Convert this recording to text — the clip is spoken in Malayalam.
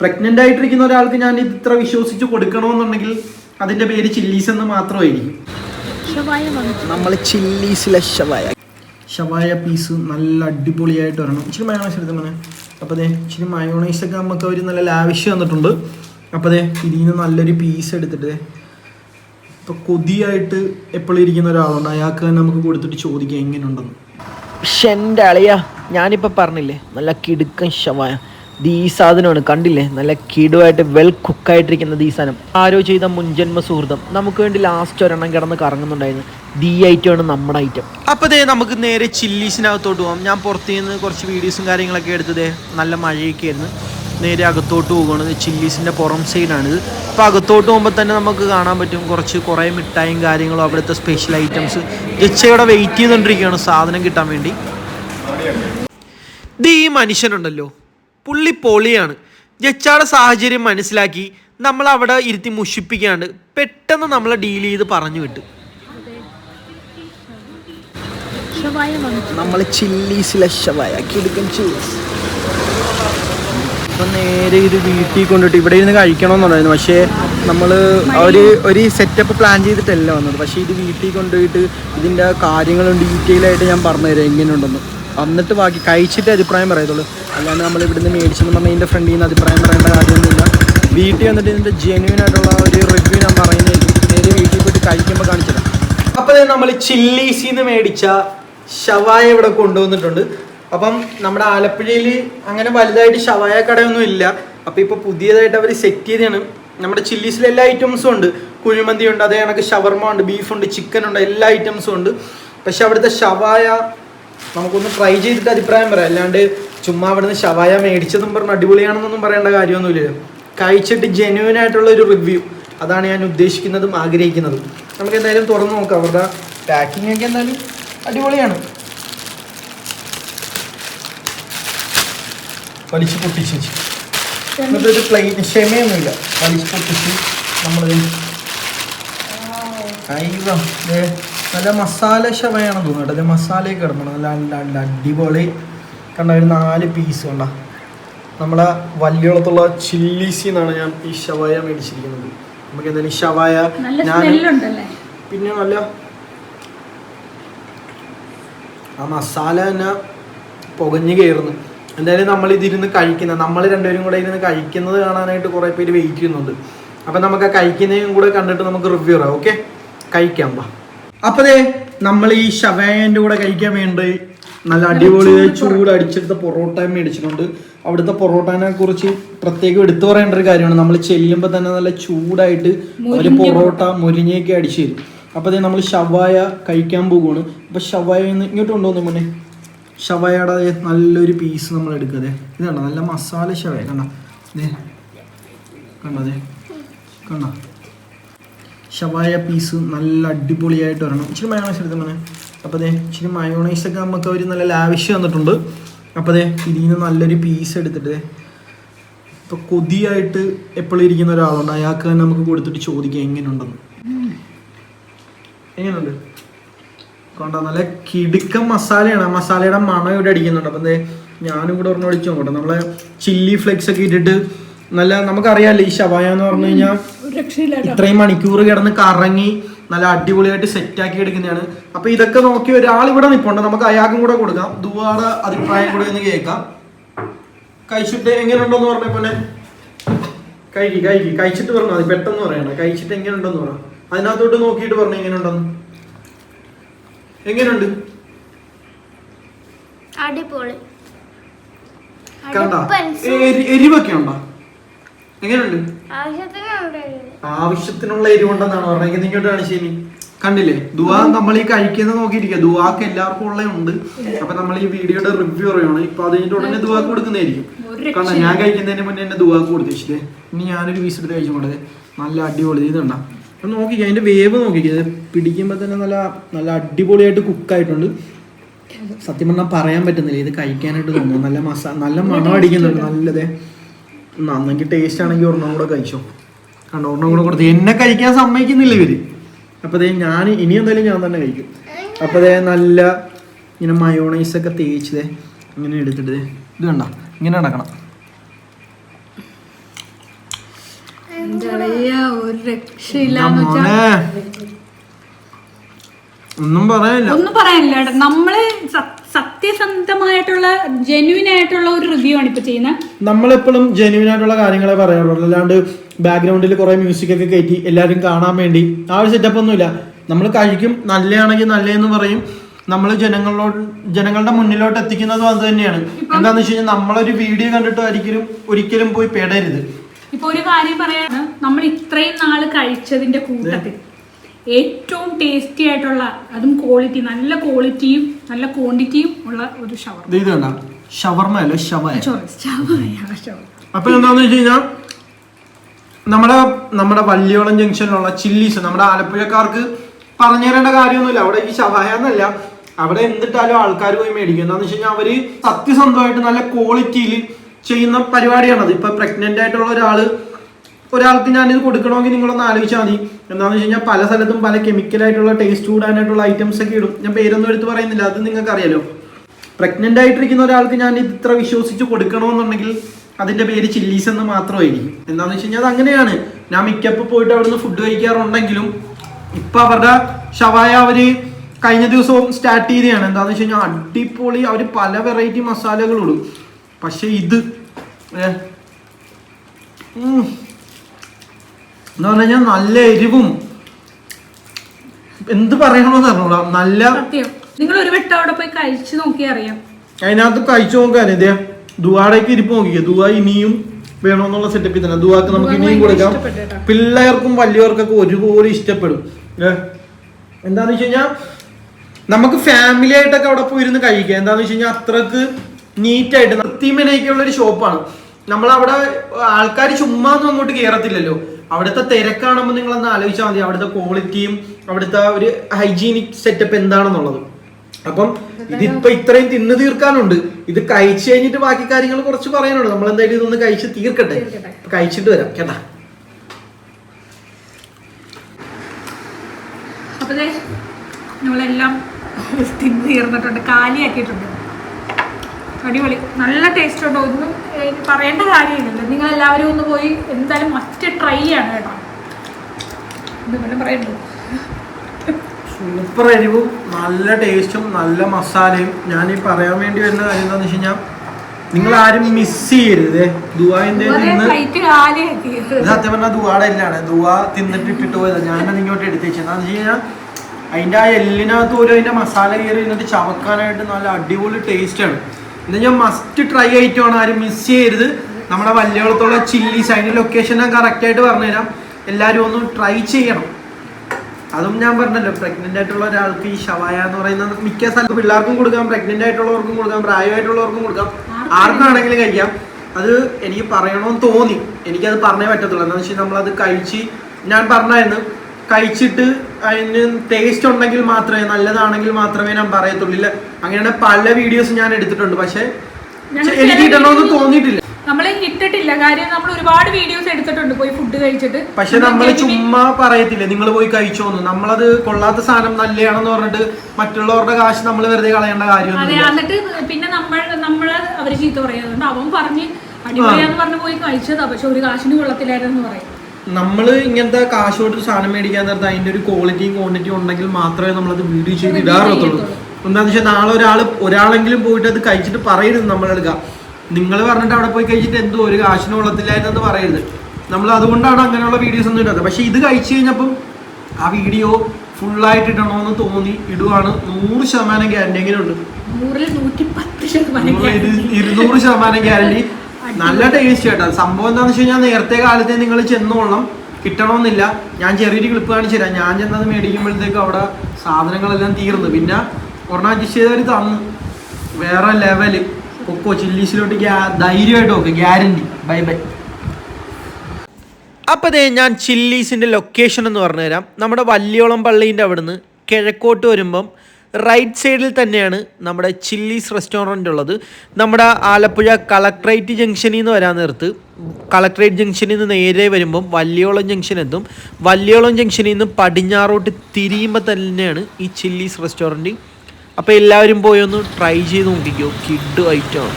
പ്രഗ്നന്റ് ആയിട്ടിരിക്കുന്ന ഒരാൾക്ക് ഞാൻ ഇത് ഇത്ര വിശ്വസിച്ച് കൊടുക്കണമെന്നുണ്ടെങ്കിൽ അതിന്റെ പേര് ചില്ലീസ് എന്ന് മാത്രമായിരിക്കും. ഷവായ നമ്മൾ ചില്ലീസിലെ ഷവായ ഷവായ പീസ് നല്ല അടിപൊളിയായിട്ട് വരണം. ഇച്ചിരി മയോണൈസ് എടുത്ത അപ്പൊ അപ്പോൾ അതെ ഇച്ചിരി മയോണൈസ് ഒക്കെ നമുക്ക് അവർ നല്ല ലാവിഷ് തന്നിട്ടുണ്ട് അപ്പോൾ അതെ ഇതിൽ നിന്ന് നല്ലൊരു പീസ് എടുത്തിട്ട് ഇപ്പോൾ കൊതിയായിട്ട് എപ്പോഴും ഇരിക്കുന്ന ഒരാളുണ്ട്. അയാൾക്ക് തന്നെ നമുക്ക് കൊടുത്തിട്ട് ചോദിക്കാം എങ്ങനെയുണ്ടെന്ന് പക്ഷെ എന്റെ അളിയ ഞാനിപ്പോൾ പറഞ്ഞില്ലേ നല്ല കിടുക്കൻ ശവായ. ദീ സാധനമാണ് കണ്ടില്ലേ? നല്ല കിടുവായിട്ട് വെൽ കുക്കായിട്ടിരിക്കുന്ന ഈ സാധനം. ആരോ ചെയ്ത മുൻജന്മ സുഹൃത്തം നമുക്ക് വേണ്ടി ലാസ്റ്റ് ഒരെണ്ണം കിടന്ന് കറങ്ങുന്നുണ്ടായിരുന്നു. ദീ ആണ് നമ്മുടെ ഐറ്റം. അപ്പോൾ ദേ നമുക്ക് നേരെ ചില്ലീസിനകത്തോട്ട് പോകാം ഞാൻ പുറത്തു നിന്ന് കുറച്ച് വീഡിയോസും കാര്യങ്ങളൊക്കെ എടുത്തതേ നല്ല മഴയൊക്കെ ആയിരുന്നു. നേരെ അകത്തോട്ട് പോകുകയാണ് ചില്ലീസിന്റെ പുറം സൈഡാണിത് അപ്പോൾ അകത്തോട്ട് പോകുമ്പോൾ തന്നെ നമുക്ക് കാണാൻ പറ്റും കുറച്ച് കുറേ മിഠായും കാര്യങ്ങളും അവിടുത്തെ സ്പെഷ്യൽ ഐറ്റംസ് ജച്ചയുടെ വെയിറ്റ് ചെയ്തുകൊണ്ടിരിക്കുകയാണ് സാധനം കിട്ടാൻ വേണ്ടി. ഇത് ഈ മനുഷ്യനുണ്ടല്ലോ. പുള്ളി പൊളിയാണ് ജച്ചാടെ സാഹചര്യം മനസ്സിലാക്കി നമ്മൾ അവിടെ ഇരുത്തി മുഷിപ്പിക്കാണ്ട് പെട്ടെന്ന് നമ്മളെ ഡീൽ ചെയ്ത് പറഞ്ഞു വിട്ടു. നമ്മൾ ചില്ലീസിലെ അപ്പം നേരെ ഇത് വീട്ടിൽ കൊണ്ടിട്ട് ഇവിടെ ഇരുന്ന് കഴിക്കണമെന്നുണ്ടായിരുന്നു. പക്ഷേ നമ്മൾ ഒരു ഒരു സെറ്റപ്പ് പ്ലാൻ ചെയ്തിട്ടല്ല വന്നത്. പക്ഷേ ഇത് വീട്ടിൽ കൊണ്ടുപോയിട്ട് ഇതിന്റെ കാര്യങ്ങളും ഡീറ്റെയിൽ ആയിട്ട് ഞാൻ പറഞ്ഞുതരാം. എങ്ങനെയുണ്ടെന്ന്. എന്നിട്ട് ബാക്കി കഴിച്ചിട്ട് അഭിപ്രായം പറയത്തുള്ളൂ. അല്ലാണ്ട് നമ്മൾ ഇവിടുന്ന് മേടിച്ചെന്ന് പറഞ്ഞാൽ ഇതിന്റെ ഫ്രണ്ടിൽ നിന്ന് അഭിപ്രായം പറയേണ്ട കാര്യമൊന്നുമില്ല. വീട്ടിൽ വന്നിട്ട് ഇതിന്റെ ജെന്യൂൻ ആയിട്ടുള്ള ഒരു റിവ്യൂ ഞാൻ പറയുന്നതായിരിക്കും നേരെ വീട്ടിൽ പോയിട്ട് കഴിക്കുമ്പോൾ കാണിച്ചത്. അപ്പോൾ നമ്മൾ ചില്ലീസിൽ നിന്ന് മേടിച്ച ഷവായ ഇവിടെ കൊണ്ടുവന്നിട്ടുണ്ട്. അപ്പം നമ്മുടെ ആലപ്പുഴയിൽ അങ്ങനെ വലുതായിട്ട് ഷവായ കടയൊന്നും ഇല്ല. അപ്പോൾ ഇപ്പോൾ പുതിയതായിട്ട് അവർ സെറ്റ് ചെയ്തതാണ്. നമ്മുടെ ചില്ലീസിൽ എല്ലാ ഐറ്റംസും ഉണ്ട്. കുഴിമന്തി ഉണ്ട് അതേ കണക്ക് ഷവർമ ഉണ്ട് ബീഫുണ്ട് ചിക്കൻ ഉണ്ട് എല്ലാ ഐറ്റംസും ഉണ്ട്. പക്ഷെ അവിടുത്തെ ഷവായ നമുക്കൊന്ന് ട്രൈ ചെയ്തിട്ട് അഭിപ്രായം പറയാം. അല്ലാണ്ട് ചുമ്മാ അവിടുന്ന് ശവായ മേടിച്ചതും പറഞ്ഞ് അടിപൊളിയാണെന്നൊന്നും പറയേണ്ട കാര്യമൊന്നുമില്ല. കഴിച്ചിട്ട് ജെന്യൂൻ ആയിട്ടുള്ള ഒരു റിവ്യൂ അതാണ് ഞാൻ ഉദ്ദേശിക്കുന്നതും ആഗ്രഹിക്കുന്നതും. നമുക്ക് എന്തായാലും തുറന്നു നോക്കാം. അവരുടെ പാക്കിംഗ് ഒക്കെ എന്തായാലും അടിപൊളിയാണ്. വലിച്ചു പൊട്ടിച്ച് എന്നിട്ട് ഒരു പ്ലെയിൻ ക്ഷമയൊന്നുമില്ല. വലിച്ചു പൊട്ടിച്ച് നമ്മൾ നല്ല മസാല ഷവയാണെന്ന് തോന്നുന്നു കേട്ടോ. മസാലയൊക്കെ കിടക്കണം നല്ല നല്ല നല്ല അടിപൊളി. കണ്ട ഒരു നാല് പീസ് കണ്ട. നമ്മളെ വല്യോളത്തുള്ള ചില്ലീസിൽ നിന്നാണ് ഞാൻ ഈ ഷവായ മേടിച്ചിരിക്കുന്നത്. നമുക്ക് എന്തായാലും ഷവായ ഞാൻ പിന്നെ നല്ല ആ മസാല തന്നെ പുകഞ്ഞു കയറുന്നു. എന്തായാലും നമ്മൾ ഇതിരുന്ന് കഴിക്കുന്ന നമ്മൾ രണ്ടുപേരും കൂടെ ഇരുന്ന് കഴിക്കുന്നത് കാണാനായിട്ട് കുറേ പേര് വെയിറ്റ് ചെയ്യുന്നുണ്ട്. അപ്പം നമുക്ക് ആ കഴിക്കുന്നതും കൂടെ കണ്ടിട്ട് നമുക്ക് റിവ്യൂ പറയാം ഓക്കെ കഴിക്കാം വാ. അപ്പോൾ ദേ നമ്മൾ ഈ ഷവേന്റെ കൂടെ കഴിക്കാൻ വേണ്ടി. നല്ല അടിപൊളി ചൂട് അടിച്ചെടുത്ത പൊറോട്ട മേടിച്ചിട്ടുണ്ട്. അവിടുത്തെ പൊറോട്ടനെ കുറിച്ച് പ്രത്യേകം എടുത്തു പറയേണ്ട ഒരു കാര്യമാണ്. നമ്മൾ ചെല്ലുമ്പോൾ തന്നെ നല്ല ചൂടായിട്ട് ഒരു പൊറോട്ട മുരിഞ്ഞയൊക്കെ അടിച്ചു തരും. അപ്പോൾ അതേ നമ്മൾ ഷവായ കഴിക്കാൻ പോകുകയാണ് അപ്പോൾ ഷവായ ഇങ്ങോട്ട് കൊണ്ടുവന്നു മുന്നേ ഷവായയുടെ നല്ലൊരു പീസ് നമ്മൾ എടുക്കുക ദേ ഇത് കണ്ടോ? നല്ല മസാല ഷവായ. കണ്ട? കണ്ടോ ദേ കണ്ടോ? ഷവായ പീസ് നല്ല അടിപൊളിയായിട്ട് വരണം. ഇച്ചിരി മയോണൈസ് എടുത്ത് മോനെ അപ്പോൾ അതെ ഇച്ചിരി മയോണൈസൊക്കെ നമുക്ക് അവർ നല്ല ലാവിഷ് തന്നിട്ടുണ്ട് അപ്പോൾ അതെ ഇതിൽ നിന്ന് നല്ലൊരു പീസ് എടുത്തിട്ട് ഇപ്പോൾ കൊതിയായിട്ട് എപ്പോഴും ഇരിക്കുന്ന ഒരാളുണ്ട്. അയാൾക്ക് തന്നെ നമുക്ക് കൊടുത്തിട്ട് ചോദിക്കാം എങ്ങനെയുണ്ടെന്ന് എങ്ങനെയുണ്ട് കൊണ്ട നല്ല കിടുക്ക മസാലയാണ്. ആ മസാലയുടെ മണം ഇവിടെ അടിക്കുന്നുണ്ട്. അപ്പം ഞാനും കൂടെ ഒരെണ്ണം അടിച്ചു നോക്കട്ടെ. നമ്മളെ ചില്ലി ഫ്ലെക്സ് ഒക്കെ ഇട്ടിട്ട് നല്ല നമുക്കറിയാലോ ഈ ശവായ എന്ന് പറഞ്ഞു കഴിഞ്ഞാൽ ഇത്രയും മണിക്കൂർ കിടന്ന് കറങ്ങി നല്ല അടിപൊളിയായിട്ട് സെറ്റ് ആക്കി എടുക്കുന്നതാണ്. അപ്പൊ ഇതൊക്കെ നോക്കി ഒരാൾ ഇവിടെ നിൽപ്പുണ്ട് നമുക്ക് അയാൾക്കും കൂടെ കൊടുക്കാം. ദുവാടെ അഭിപ്രായം കൂടെ ഒന്ന് കേൾക്കാം. കഴിച്ചിട്ട് എങ്ങനെയുണ്ടോന്ന് പറഞ്ഞ പോലെ കഴിക്കി കഴിക്കി കഴിച്ചിട്ട് പറഞ്ഞു? അത് പെട്ടെന്ന് പറയണം കഴിച്ചിട്ട് എങ്ങനെയുണ്ടെന്ന് പറ. അതിനകത്തോട്ട് നോക്കിയിട്ട് പറഞ്ഞു എങ്ങനെയുണ്ടെന്ന്. എങ്ങനെയുണ്ട്? അടിപൊളി. കണ്ട? എരിവൊക്കെ ഉണ്ടോ? എങ്ങനെയുണ്ട്? ആവശ്യത്തിനുള്ള എരിവുണ്ടെന്നാണ് പറഞ്ഞത്? നിങ്ങോട്ടാണ് ശരി കണ്ടില്ലേ? ദുവാ നമ്മൾ ഈ കഴിക്കുന്നത് നോക്കിയിരിക്കുക. ദുവാക്ക് എല്ലാവർക്കും ഉള്ള ഉണ്ട്. അപ്പൊ നമ്മൾ ഈ വീഡിയോയുടെ റിവ്യൂ പറയണം ഇപ്പൊ അത് കഴിഞ്ഞിട്ട് ഉടനെ ദുവാക്ക് കൊടുക്കുന്നതായിരിക്കും. കണ്ട ഞാൻ കഴിക്കുന്നതിന് മുന്നേ എന്നെ ദുവാക്ക് കൊടുത്തില്ലേ ഇനി ഞാനൊരു പീസ് എടുത്ത് കഴിച്ചുകൊണ്ടത് നല്ല അടിപൊളി ഇത് കണ്ട. അപ്പൊ നോക്കിക്കേ അതിന്റെ വേവ് നോക്കിക്കേ. പിടിക്കുമ്പോൾ പിടിക്കുമ്പോ തന്നെ നല്ല നല്ല അടിപൊളിയായിട്ട് കുക്കായിട്ടുണ്ട് സത്യം പറഞ്ഞാൽ പറയാൻ പറ്റുന്നില്ല. ഇത് കഴിക്കാനായിട്ട് തോന്നുന്നു. നല്ല മസാല നല്ല മണം അടിക്കുന്നുണ്ട്. നല്ലതേ. നന്നെങ്കിൽ ടേസ്റ്റ് ആണെങ്കിൽ ഒരെണ്ണം കൂടെ കഴിച്ചോ. കണ്ടോ ഒരെണ്ണം കൂടെ കൊടുത്ത് എന്നെ കഴിക്കാൻ സമ്മതിക്കുന്നില്ല ഇവർ. അപ്പൊ ദേ ഞാൻ ഇനി എന്തായാലും ഞാൻ തന്നെ കഴിക്കും. അപ്പൊ അതേ നല്ല ഇങ്ങനെ മയോണൈസ് ഒക്കെ തേച്ചതേ ഇങ്ങനെ എടുത്തിട്ട് ഇത് കണ്ട ഇങ്ങനെ നടക്കണം. ഒന്നും പറയാനില്ല. ഒന്നും പറയാനില്ല നമ്മൾ സത്യസന്ധമായിട്ടുള്ള ജെന്യൂൻ ആയിട്ടുള്ള ഒരു റിവ്യൂ ആണ് ഇപ്പൊ ചെയ്യുന്നത് നമ്മളെപ്പോഴും ജെന്യൂൻ ആയിട്ടുള്ള കാര്യങ്ങളെ പറയാറുള്ളൂ. അല്ലാണ്ട് ബാക്ക്ഗ്രൗണ്ടിൽ കുറെ മ്യൂസിക് ഒക്കെ കയറ്റി എല്ലാവരും കാണാൻ വേണ്ടി ആ ഒരു സെറ്റപ്പ് ഒന്നുമില്ല. നമ്മൾ കഴിക്കും നല്ലതാണെങ്കിൽ നല്ലതെന്ന് പറയും. നമ്മൾ ജനങ്ങളോട് ജനങ്ങളുടെ മുന്നിലോട്ട് എത്തിക്കുന്നതും അത് തന്നെയാണ്. എന്താന്ന് വെച്ച് കഴിഞ്ഞാൽ നമ്മളൊരു വീഡിയോ കണ്ടിട്ട് ഒരിക്കലും ഒരിക്കലും പോയി പെടരുത്. ഇപ്പൊ ഒരു കാര്യം പറയാണ് നമ്മൾ ഇത്രയും നാൾ കഴിച്ചതിന്റെ കൂട്ടത്തിൽ ഏറ്റവും ടേസ്റ്റി ആയിട്ടുള്ള അതും ക്വാളിറ്റി നല്ല ക്വാളിറ്റിയും നല്ല ക്വാണ്ടിറ്റിയും ഉള്ള ഒരു ഷവർമ. ഇത് ഇത് കണ്ട. ഷവർമ അല്ല? ഷവയ ചോയ്സ് അപ്പൊ എന്താന്ന് വെച്ച് കഴിഞ്ഞാൽ നമ്മുടെ നമ്മുടെ വല്യോളം ജംഗ്ഷനിലുള്ള ചില്ലീസ് നമ്മുടെ ആലപ്പുഴക്കാർക്ക് പറഞ്ഞു തരേണ്ട കാര്യമൊന്നുമില്ല. അവിടെ ഈ ഷവായ എന്നല്ല. അവിടെ എന്തിട്ടാലും ആൾക്കാർ പോയി മേടിക്കും. എന്താന്ന് വെച്ച് കഴിഞ്ഞാൽ അവർ സത്യസന്ധമായിട്ട് നല്ല ക്വാളിറ്റിയിൽ ചെയ്യുന്ന പരിപാടിയാണത്. ഇപ്പൊ പ്രഗ്നന്റ് ആയിട്ടുള്ള ഒരാൾ ഒരാൾക്ക് ഞാനിത് കൊടുക്കണമെങ്കിൽ നിങ്ങളൊന്ന് ആലോചിച്ചാൽ മതി. എന്താണെന്ന് വെച്ച് കഴിഞ്ഞാൽ പല സ്ഥലത്തും പല കെമിക്കലായിട്ടുള്ള ടേസ്റ്റ് കൂടാനായിട്ടുള്ള ഐറ്റംസ് ഒക്കെ ഇടും. ഞാൻ പേരൊന്നും എടുത്ത് പറയുന്നില്ല. അത് നിങ്ങൾക്ക് അറിയാലോ പ്രഗ്നന്റ് ആയിട്ടിരിക്കുന്ന ഒരാൾക്ക് ഞാൻ ഇത് ഇത്ര വിശ്വസിച്ച് കൊടുക്കണമെന്നുണ്ടെങ്കിൽ അതിന്റെ പേര് ചില്ലീസ് എന്ന് മാത്രമായിരിക്കും. എന്താണെന്ന് വെച്ച് കഴിഞ്ഞാൽ അത് അങ്ങനെയാണ്. ഞാൻ മിക്കപ്പ് പോയിട്ട് അവിടുന്ന് ഫുഡ് കഴിക്കാറുണ്ടെങ്കിലും ഇപ്പൊ അവരുടെ ഷവായ അവർ കഴിഞ്ഞ ദിവസവും സ്റ്റാർട്ട് ചെയ്തതാണ്. എന്താന്ന് വെച്ച് കഴിഞ്ഞാൽ അടിപൊളി അവർ പല വെറൈറ്റി മസാലകളും ഇടും. പക്ഷെ ഇത് ഏ, ഉം. എന്ന് പറഞ്ഞു കഴിഞ്ഞാൽ നല്ല എരിവും. എന്ത് പറയണമെന്ന് അറിഞ്ഞോളാം നല്ല സത്യം. നിങ്ങൾ ഒരു വട്ടം അവിടെ പോയി കഴിച്ചു നോക്കിയാൽ അറിയാം. അതിനകത്ത് കഴിച്ചു നോക്കാൻ ഇതേ ദുവാടേക്ക് ഇരിപ്പ് നോക്കിക്കേ. ദുവ ഇനിയും വേണമെന്നുള്ള സെറ്റപ്പിൽ തന്നെ. ദുവാക്ക് നമുക്ക് ഇനിയും കൊടുക്കാം. പിള്ളേർക്കും വലിയവർക്കൊക്കെ ഒരുപോലെ ഇഷ്ടപ്പെടും? എന്താന്ന് വെച്ച് കഴിഞ്ഞാൽ നമുക്ക് ഫാമിലി ആയിട്ടൊക്കെ അവിടെ പോയി ഇരുന്ന് കഴിക്കാം. എന്താന്ന് വെച്ച് കഴിഞ്ഞാൽ അത്രയ്ക്ക് നീറ്റായിട്ട് വൃത്തിമനയൊക്കെയുള്ള ഒരു ഷോപ്പാണ് നമ്മളവിടെ ആൾക്കാർ ചുമ്മാ ഒന്നും അങ്ങോട്ട് കയറത്തില്ലല്ലോ അവിടുത്തെ തിരക്കാണെന്ന് നിങ്ങൾ ഒന്ന് ആലോചിച്ചാൽ മതി. അവിടുത്തെ ക്വാളിറ്റിയും അവിടുത്തെ ഒരു ഹൈജീനിക് സെറ്റപ്പ് എന്താണെന്നുള്ളത്. അപ്പം ഇതിപ്പോ ഇത്രയും തിന്നു തീർക്കാനുണ്ട്. ഇത് കഴിച്ചു കഴിഞ്ഞിട്ട് ബാക്കി കാര്യങ്ങൾ കുറച്ച് പറയാനുണ്ട്. നമ്മൾ എന്തായാലും ഇതൊന്ന് കഴിച്ച് തീർക്കട്ടെ. കഴിച്ചിട്ട് വരാം. കേട്ടാ? അപ്പൊ നമ്മളെല്ലാം തിന്നു തീർന്നിട്ടുണ്ട്. കാലിയാക്കിയിട്ടുണ്ട്. അടിപൊളി. നല്ല ടേസ്റ്റ് കേട്ടോ ഒന്നും പറയേണ്ട കാര്യമില്ലല്ലോ. നിങ്ങൾ എല്ലാവരും ഒന്ന് പോയി എന്തായാലും മസ്റ്റ് ട്രൈ ആണ് കേട്ടോ. എന്തെങ്കിലും പറയണ്ടോ സൂപ്പർ എരിവും നല്ല ടേസ്റ്റും നല്ല മസാലയും ഞാൻ ഈ പറയാൻ വേണ്ടി വരുന്ന കാര്യം എന്താന്ന് വെച്ച് കഴിഞ്ഞാൽ നിങ്ങൾ ആരും മിസ് ചെയ്യരുത്. ദുവാന്റെ ഇത് സത്യം പറഞ്ഞാൽ ദുവാടെ എല്ലാണ് ദുവ തിന്നിട്ട് ഇട്ടിട്ട് പോയതാണ് ഞാൻ ഇങ്ങോട്ട് എടുത്തു വെച്ചത്. എന്താന്ന് വെച്ച് കഴിഞ്ഞാൽ അതിന്റെ ആ എല്ലിനകത്ത് ഒരു അതിന്റെ മസാല കയറി എന്നിട്ട് ചവക്കാനായിട്ട് നല്ല അടിപൊളി ടേസ്റ്റാണ് ആണ്. ഇത് ഞാൻ മസ്റ്റ് ട്രൈ ആയിട്ടാണ് ആരും മിസ് ചെയ്യരുത്. നമ്മുടെ വല്യോളത്തുള്ള ചില്ലി സൈഡ് ലൊക്കേഷൻ ഞാൻ കറക്റ്റ് ആയിട്ട് പറഞ്ഞുതരാം. എല്ലാവരും ഒന്ന് ട്രൈ ചെയ്യണം. അതും ഞാൻ പറഞ്ഞല്ലോ പ്രഗ്നന്റ് ആയിട്ടുള്ള ഒരാൾക്ക് ഈ ഷവായ എന്ന് പറയുന്നത് മിക്ക സ്ഥലത്ത് പിള്ളേർക്കും കൊടുക്കാം പ്രഗ്നന്റ് ആയിട്ടുള്ളവർക്കും കൊടുക്കാം പ്രായമായിട്ടുള്ളവർക്കും കൊടുക്കാം. ആർക്കാണെങ്കിലും കഴിക്കാം. അത് എനിക്ക് പറയണമെന്ന് തോന്നി. എനിക്കത് പറഞ്ഞേ പറ്റത്തുള്ളൂ. എന്താണെന്ന് വെച്ചാൽ നമ്മളത് കഴിച്ച് ഞാൻ പറഞ്ഞായിരുന്നു. കഴിച്ചിട്ട് അതിന് ടേസ്റ്റ് ഉണ്ടെങ്കിൽ മാത്രമേ നല്ലതാണെങ്കിൽ മാത്രമേ ഞാൻ പറയത്തുള്ളൂ. ഇല്ല അങ്ങനെയാണ് പല വീഡിയോസ് ഞാൻ എടുത്തിട്ടുണ്ട്. പക്ഷെ എനിക്ക് കിട്ടണമെന്ന് തോന്നിയിട്ടില്ല. നമ്മളെ ഇട്ടിട്ടില്ല കാര്യം നമ്മൾ ഒരുപാട് വീഡിയോസ് എടുത്തിട്ടുണ്ട്. പോയി ഫുഡ് കഴിച്ചിട്ട്. പക്ഷെ നമ്മൾ ചുമ്മാ പറയത്തില്ല നിങ്ങൾ പോയി കഴിച്ചോന്ന്? നമ്മളത് കൊള്ളാത്ത സാധനം നല്ലതാണെന്ന് പറഞ്ഞിട്ട് മറ്റുള്ളവരുടെ കാശ് നമ്മൾ വെറുതെ കളയേണ്ട അതെ എന്നിട്ട് പിന്നെ നമ്മൾ നമ്മൾ അവർ ചീത്ത പറയുന്നുണ്ട് അവൻ പറഞ്ഞ് അടിപൊളിയാന്ന് പറഞ്ഞ് പോയി കഴിച്ചതാ. പക്ഷെ ഒരു കാശിന് കൊള്ളത്തില്ലായിരുന്നു പറയും. നമ്മൾ ഇങ്ങനത്തെ കാശ് കൊടുത്ത് സാധനം മേടിക്കാൻ നേരത്തെ അതിന്റെ ഒരു ക്വാളിറ്റിയും ക്വാണ്ടിറ്റി ഉണ്ടെങ്കിൽ മാത്രമേ നമ്മളത് വീഡിയോ ചെയ്ത് ഇടാറുള്ളൂ. എന്താണെന്ന് വെച്ചാൽ നാളെ ഒരാൾ ഒരാളെങ്കിലും പോയിട്ട് അത് കഴിച്ചിട്ട് പറയരുത് നമ്മളെടുക്കുക നിങ്ങൾ പറഞ്ഞിട്ട് അവിടെ പോയി കഴിച്ചിട്ട് എന്തോ ഒരു കാശിന് കൊള്ളത്തില്ലായിരുന്നെന്ന് പറയരുത്. നമ്മൾ അതുകൊണ്ടാണ് അങ്ങനെയുള്ള വീഡിയോസ് ഒന്നും ഇടാത്തത്. പക്ഷേ ഇത് കഴിച്ചു കഴിഞ്ഞപ്പം ആ വീഡിയോ ഫുള്ളായിട്ട് ഇടണമെന്ന് തോന്നി ഇടുവാണ്. നൂറ് ശതമാനം ഗ്യാരണ്ടി എങ്ങനെയുണ്ട് ഇരുന്നൂറ് ശതമാനം ഗ്യാരണ്ടി നല്ല ടേസ്റ്റ് കേട്ടോ. സംഭവം എന്താണെന്ന് വെച്ച് കഴിഞ്ഞാൽ നേരത്തെ കാലത്തെ നിങ്ങൾ ചെന്നോളണം. കിട്ടണമെന്നില്ല. ഞാൻ ചെറിയൊരു ക്ലിപ്പ് കാണിച്ചു തരാം. ഞാൻ ചെന്നത് മേടിക്കുമ്പോഴത്തേക്കും അവിടെ സാധനങ്ങളെല്ലാം തീർന്നു. പിന്നെ ഒരെണ്ണം അഡ്ജസ്റ്റ് ചെയ്തവർ തന്നു. വേറെ ലെവൽ ഒക്കോ ചില്ലീസിലോട്ട് ധൈര്യമായിട്ട് നോക്ക്. ഗ്യാരണ്ടി ബൈ ബൈ അപ്പോൾ അതേ ഞാൻ ചില്ലീസിന്റെ ലൊക്കേഷൻ എന്ന് പറഞ്ഞു തരാം നമ്മുടെ വല്യോളം പള്ളീന്റെ അവിടുന്ന് കിഴക്കോട്ട് വരുമ്പം റൈറ്റ് സൈഡിൽ തന്നെയാണ് നമ്മുടെ ചില്ലീസ് റെസ്റ്റോറന്റ് ഉള്ളത് നമ്മുടെ ആലപ്പുഴ കളക്ട്രേറ്റ് ജംഗ്ഷനിൽ നിന്ന് വരാൻ നേരത്ത് കളക്ട്രേറ്റ് ജംഗ്ഷനിൽ നിന്ന് നേരെ വരുമ്പം വല്യോളം ജംഗ്ഷൻ എത്തും. വല്യോളം ജംഗ്ഷനിൽ നിന്ന് പടിഞ്ഞാറോട്ട് തിരിയുമ്പോൾ തന്നെയാണ് ഈ ചില്ലീസ് റെസ്റ്റോറന്റ് അപ്പോൾ എല്ലാവരും പോയി ഒന്ന് ട്രൈ ചെയ്ത് നോക്കിക്കോ. കിഡ് ഐറ്റമാണ്.